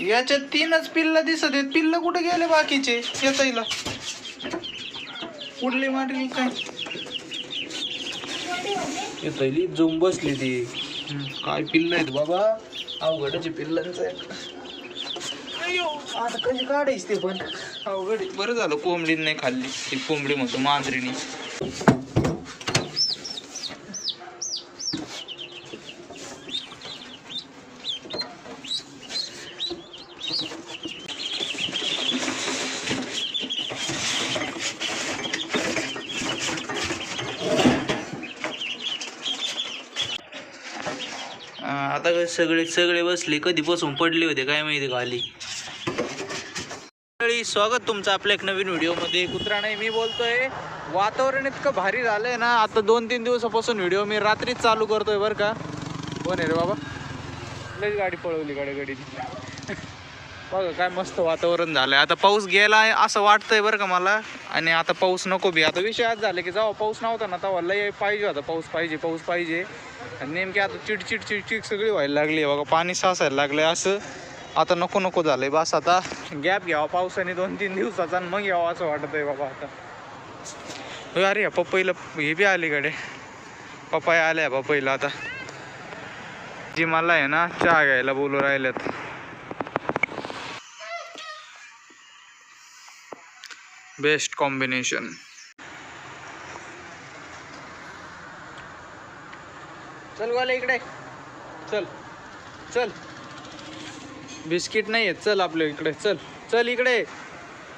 याच्यात तीनच पिल्ल दिसत आहेत. पिल्ल कुठे गेले बाकीचे? येता येईल कुठली माटली काय? येता येईल जाऊन बसली ती. काय पिल्ल आहेत बाबा? अवघडाचे पिल्लांचं. आता कशी काढायची ते पण? अवघड. बरं झालं कोंबडीने नाही खाल्ली. ती कोंबडी म्हणतो मांजरीने. सगळे सगळे बसले कधीपासून पडले होते काय माहिती खाली. मंडळी, स्वागत तुमचं आपल्या एक नवीन व्हिडिओमध्ये. कुत्रा नाही मी बोलतोय वातावरण इतकं भारी झालंय ना आता दोन तीन दिवसापासून व्हिडिओ मी रात्रीच चालू करतोय बरं का. कोण आहे रे बाबा? लईच गाडी पळवली गाडी गाडीने बघा काय मस्त वातावरण झालंय. आता पाऊस गेला असं वाटतंय बरं का मला. आणि आता पाऊस नको बी. आता विषय आज झाला की जेव्हा पाऊस नव्हता ना तेव्हा लय पाहिजे होता. पाऊस पाहिजे पाऊस पाहिजे. आणि नेमकी आता चिडचिड चिडचिड सगळी व्हायला लागली आहे बघा. पाणी साचायला लागलंय असं. आता नको नको झालंय बस आता. गॅप घ्यावा पावसाने दोन तीन दिवसाचा आणि मग यावं असं वाटत आहे बाबा आता. अरे या पपईला हे बी आली कडे आल्या पपईला आता. जी मला आहे ना चहा घ्यायला बोलू राहिल्यात. Best combination. चल वाले इकडे. चल. चल. बिस्किट नाही आहेत. चल आपल्या इकडे. चल. चल इकडे.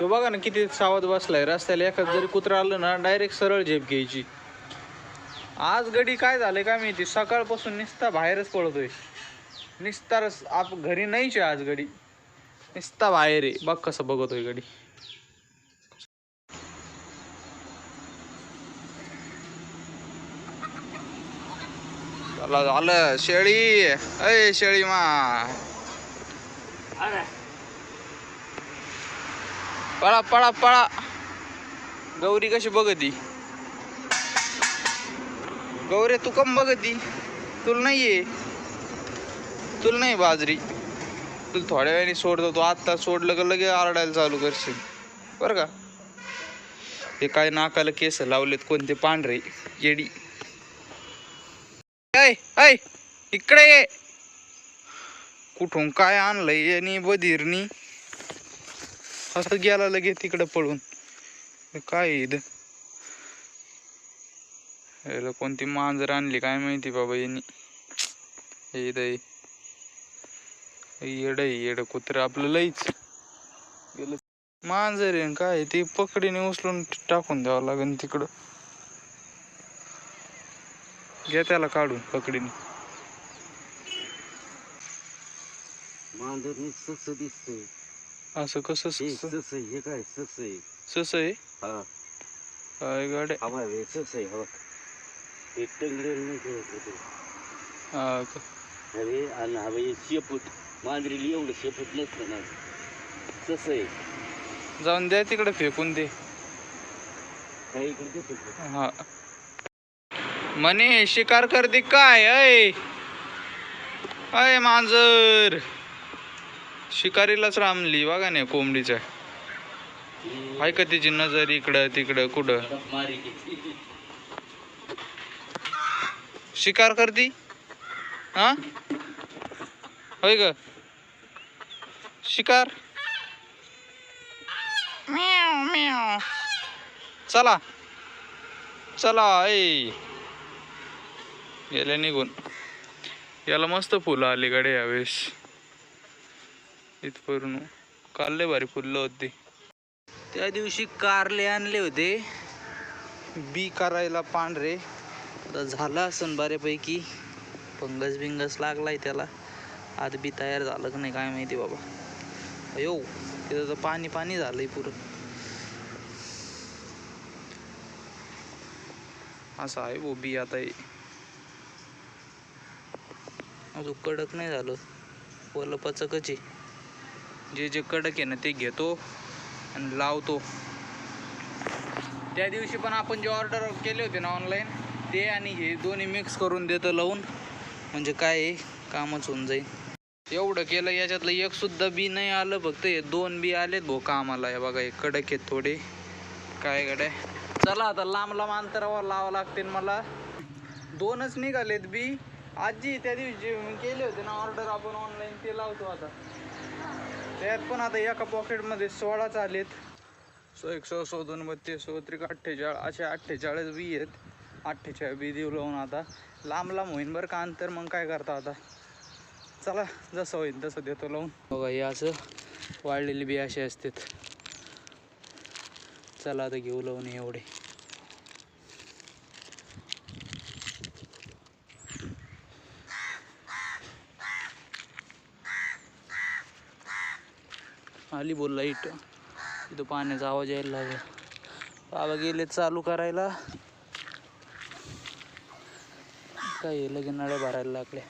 तो बघा ना किती सावध बसलाय. रस्त्याला एखाद जरी कुत्रा आलं ना डायरेक्ट सरळ झेप घ्यायची. आज गडी काय झालंय काय माहिती? सकाळपासून निसता बाहेरच पडतोय. निसता रस- आप घरी नाहीच आज गडी निसता बाहेर आहे. बघ कसं बघतोय गडी चला झालं शेळी अय शेळी मा पळा पळा पळा गौरी कशी बघती गौरे तू कम बघती तुला नाही ये तुला नाही बाजरी तुला थोड्या वेळाने सोडतो तू आत्ता सोडलं का लगे आरडायला चालू करशील बरं का हे काय नाकाला केस लावलेत कोणते पांढरे येडी ऐ ऐ इकडे ये. कुठून काय आणलंय यांनी बधीरनी? असं गेला लगे तिकडं पळून. काय इद याला कोणती मांजर आणली काय माहिती बाबा यांनी? इद येड येड कुत्र आपलं लईच. गेलं. मांजर आहे काय ते पकडीने उचलून टाकून द्यावं लागेल तिकडं. घ्या त्याला काढून पकडीने. मांजरनी सस दिसतंय. असं कसं हे सस? सस हे काय सस आहे? सस आहे? हा. काय गाड्या. हवा सस आहे हवा हे टंगडेल नाही खेळत ते हा का? हवे आणि हवे हे शेपूट. मांजरीला एवढं शेपूट नसतं ना. सस आहे. जाऊन द्या तिकडे फेकून दे. इकडे देतो का? हा. म्हणे शिकार करते काय अय अय मांजर. शिकारीलाच रामली बघा नाही कोंबडीच्या. का तिची नजर इकडं तिकडं कुठं. शिकार करती? हा? होय ग. शिकार? म्याव म्याव. चला. चला ऐ. गेल्या निघून. याला मस्त फुलं अलीकडे यावेळेस. इथपर्यंत कारले भारी फुलं होती. त्या दिवशी कारले आणले होते. बी करायला पांढरे. आता झालं असन बऱ्यापैकी. फंगस बिंगस लागलाय त्याला. आत बी तयार झालं का नाही काय माहिती बाबा. अयो तिथं तर पाणी पाणी झालंय पुरं. असं आहे वो बी आता हे. अजून कडक नाही झालं. ओलं पचकच आहे जे जे कडक आहे ना ते घेतो आणि लावतो. त्या दिवशी पण आपण जे ऑर्डर केले होते ना ऑनलाईन ते आणि हे दोन्ही मिक्स करून देतं लावून. म्हणजे काय आहे? कामच होऊन जाईल. एवढं केलं याच्यातलं एक सुद्धा बी नाही आलं फक्त. हे दोन बी आलेत भाऊ कामाला. हे बघा हे कडक आहेत थोडे. काय गडे चला आता लांब लांब अंतरावर लावावं लागतील मला. दोनच निघालेत बी. आजी त्या दिवशी जे केले होते ना ऑर्डर आपण ऑनलाईन ते लावतो आता. त्यात पण आता एका पॉकेटमध्ये सोळाच आलेत सो एक सो दोन बत्तीस सो त्रिक अठ्ठेचाळ असे अठ्ठेचाळीस बी आहेत. अठ्ठेचाळीस बी देऊ लावून आता. लांब लांब होईन बरं का अंतर मग काय करता आता. चला जसं होईल तसं देतो लावून. बघा हे असं वाळलेली बी असे असतात. चला आता घेऊ लावून एवढे. आली बोल लाइट. इथं पाण्याचा आवाज यायला लागला. बाबा गेले चालू करायला. काय लगे लगेच नळ्या भरायला लागल्या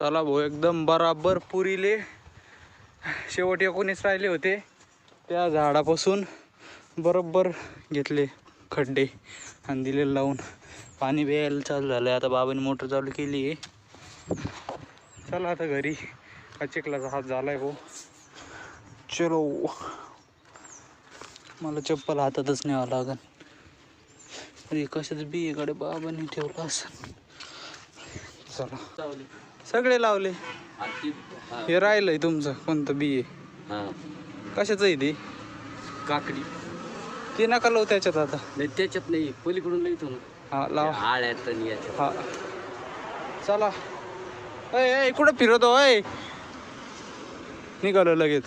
चला भाऊ एकदम बराबर पुरीले. शेवट एकोणीस राहिले होते. त्या झाडापासून बरोबर घेतले खड्डे आणि दिले लावून. पाणी प्यायला चालू झालं आता बाबांनी मोटर चालू केली आहे चला आता घरी. हा चिखलाचा हात झालाय भाऊ. चलो. मला चप्पल हातातच न्यावं लागन. अरे कशाच बी इकडे बाबांनी ठेवलं असं चला. सगळे लावले. हा हे. राहिलंय तुमचं कोणतं बी आहे. हा. कशाचं आहे ते? काकडी. ते नका लावू त्याच्यात आता. नाही त्याच्यात नाही पलीकडून लिहितो ना हा लावा. आळ्यात हा. चला. अय कुठं फिरतो अय निघालो लगेच.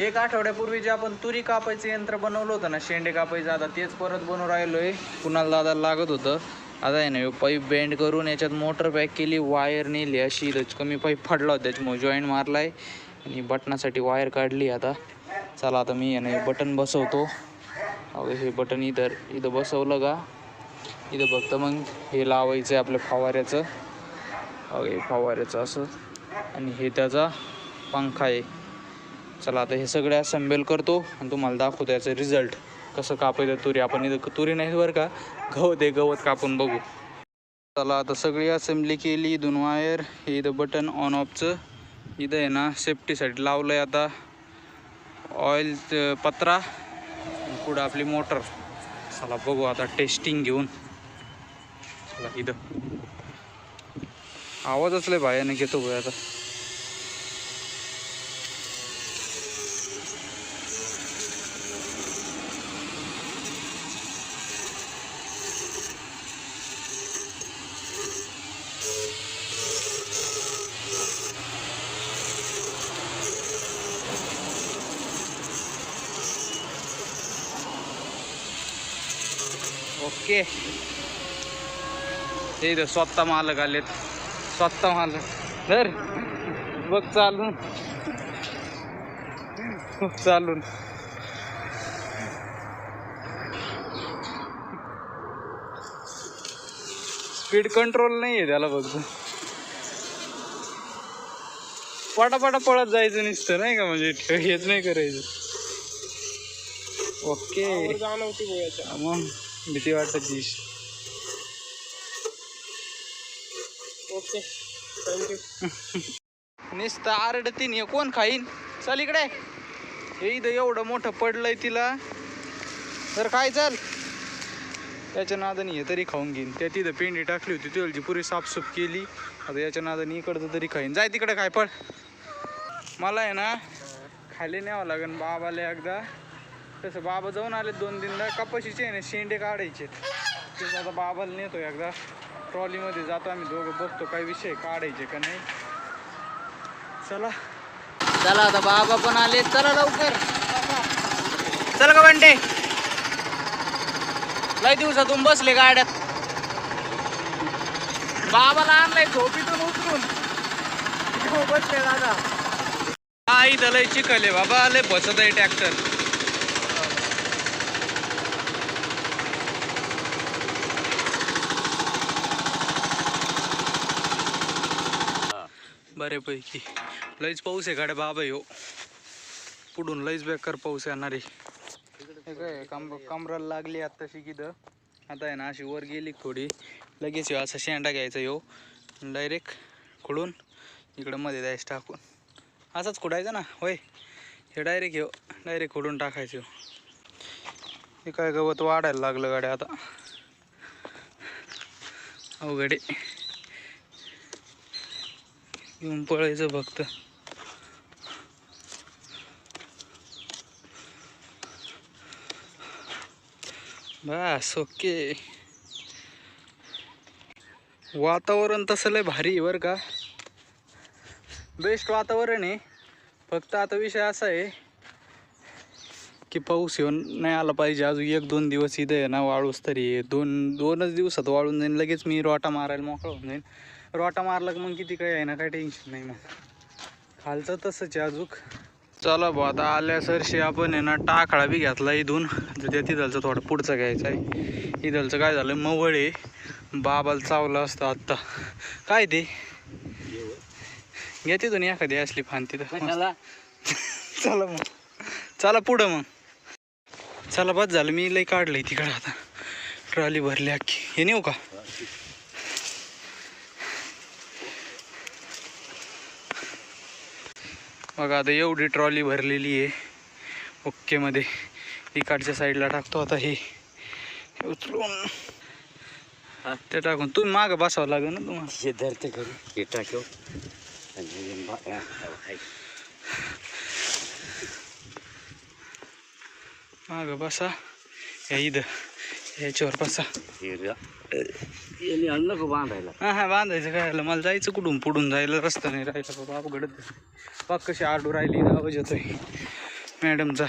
एक आठवड्यापूर्वी जे आपण तुरी कापायचं यंत्र बनवलं होतं ना शेंडे कापायचं आता तेच परत बनवून राहिलोय. कुणाला दादा लागत होतं. आता आहे ना पाईप बेंड करून याच्यात मोटर पॅक केली वायर नेली अशी कमी पाईप फाडला होता त्याच्यामुळे जॉईंट मारलाय. आणि बटनासाठी वायर काढली आता. चला आता मी आहे बटन बसवतो. अहो हे बटन इथं इथं बसवलं का? इथं फक्त मग हे लावायचं आहे आपल्या फवाऱ्याचं. हे फवाऱ्याचं असं. आणि हे त्याचा पंखा आहे. चला आता हे सगळे असेंबल करतो आणि तुम्हाला दाखवतो याचा रिझल्ट कसं कापायचं तुरी. आपण इथं तुरी नाही बरं का? गवत आहे गवत कापून बघू. चला आता सगळी असेंब्ली केली दोन वायर हे इथं बटन ऑन ऑफचं इथं आहे ना सेफ्टीसाठी लावलं आहे आता. ऑइल पत्रा. पुढं आपली मोटर चला बघू आता टेस्टिंग घेऊन. चला इथं. आवाजच लय भायाने घेतो भाई आता. ओके. ते स्वतः मालक आलेत. स्वतः मालक धर. बघ चालून. बघ चालून. स्पीड कंट्रोल नाही आहे त्याला फक्त. पटापटा पळत जायचं नुसतं नाही का? म्हणजे ठेव हेच नाही करायचं. ओके. मग भीती वाटत. तीस ओके. थँक्यू नुसतं आरडतीन हे कोण खाईन? चल इकडे. हे इथं एवढं मोठं पडलंय तिला. तर काय चल? त्याच्या नादाने हे तरी खाऊन घेईन. त्या तिथं पेंडी टाकली होती तुझी पुरी साफसूफ केली. आता याच्या नादाने इकडचं तरी खाईन. जाय तिकडे काय पड मला आहे ना खाली न्यावं लागेल बाबाला एकदा. तसं बाबा जाऊन आले दोन तीनदा कपाशीचे आहे ना शेंडे काढायचे आता बाबाला नेतो एकदा. ट्रॉलीमध्ये जातो आम्ही दोघं बघतो काय विषय काढायचे का नाही. चला. चला आता बाबा पण आले चला लवकर. चला का बंटे लय दिवसातून बसले गाड्यात. बाबाला आणलाय झोपीतून उतरून. हो, बसले दादा. हा इथं लय चिखल आहे बाबा लय बसत आहे ट्रॅक्टर. बऱ्यापैकी लईच पाऊस आहे गाड्या बाबा हो पुढून लईच बेकार पाऊस येणार आहे. काय कम कमराला लागली आत्ताशी किथं आता आहे ना अशी वर गेली थोडी. लगेच येऊ असा शेंडा घ्यायचा येऊ डायरेक्ट खुडून इकडं मध्ये द्यायचं टाकून. असाच खुडायचा ना होय. हे डायरेक्ट येऊ डायरेक्ट खुडून टाकायचं येऊ हे काय गवत वाढायला लागलं गाड्या आता. अवघडे येऊन पळायचं फक्त. बस ओके. वातावरण तसं लय भारी आहे बरं का. बेस्ट वातावरण आहे. फक्त आता विषय असा आहे की पाऊस येऊन नाही आला पाहिजे. अजून एक दोन दिवस इथं आहे ना वाळूस तरी दोन दोनच दिवसात वाळून जाईन लगेच मी रोटा मारायला मोकळा होऊन जाईन. रोटा मारला की मग किती काही आहे ना काही टेन्शन नाही मग. खालचं तसंच आहे अजूक. चला भाऊ आता आल्या सरशी आपण आहे ना टाकळा बी घेतला इथून. तर त्या तिथलचं थोडं पुढचं घ्यायचं आहे. इथलचं काय झालं मवळ आहे. बाबाला चावलं असतं आत्ता. काय ते? घ्या तिथून एखादी असली फान तिथं. चला मग. चला पुढं मग. चला बस झालं मी लई काढलंय तिकडं आता. ट्रॉली भरली अख्खी. हे नेऊ का? बघा आता एवढी ट्रॉली भरलेली आहे. ओकेमध्ये इकडच्या साईडला टाकतो आता हे. उचलून. ते टाकून. तुम्ही मागं बसावं लागेल ना तुम्हाला. हे धरते करू हे टाक्यो आणि हे. मागं बसा. या इथं. याच्यावर बसा. हे आणलं बांधायला? हा हा बांधायचं काय मला जायचं कुठून? पुढून जायला रस्ता नाही राहिला बाबा अवघडत पाक कशी आडू राहिली आवाज येतोय. मॅडमचा.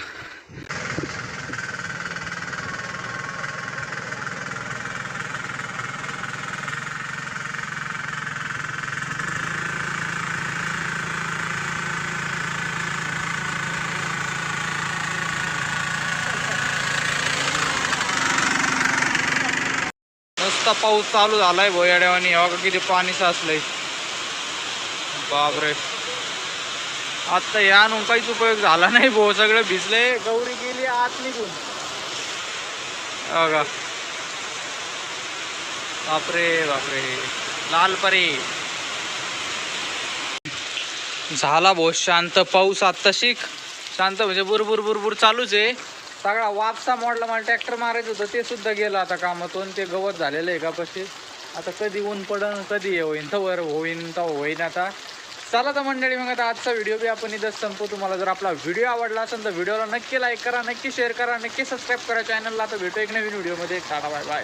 नुसता पाऊस चालू झालाय भोयाड्यावानी बघा किती पाणी साचलंय. बापरे. आता या काहीच उपयोग झाला नाही भो सगळं भिजलंय गौरी गेली आत निघून. बघा. बापरे बापरे. लाल परे. झाला भो शांत पाऊस आत्ता शिक शांत म्हणजे बुरबुर बुरबुर चालूच आहे. सगळा वापसा मोडला मला ट्रॅक्टर मारायचं होतं ते सुद्धा गेलं आता कामातून. ते गवत झालेलं आहे का पशी आता कधी ऊन पडन कधी हे होईन तर होईन तर होईन आता. चला तर मंडळी मग आता आजचा व्हिडिओ बी आपण इथं संपू तुम्हाला जर आपला व्हिडिओ आवडला असेल तर व्हिडिओला नक्की लाईक करा नक्की शेअर करा नक्की सबस्क्राईब करा. चॅनलला आता भेटू एक नवीन व्हिडिओमध्ये टाटा बाय बाय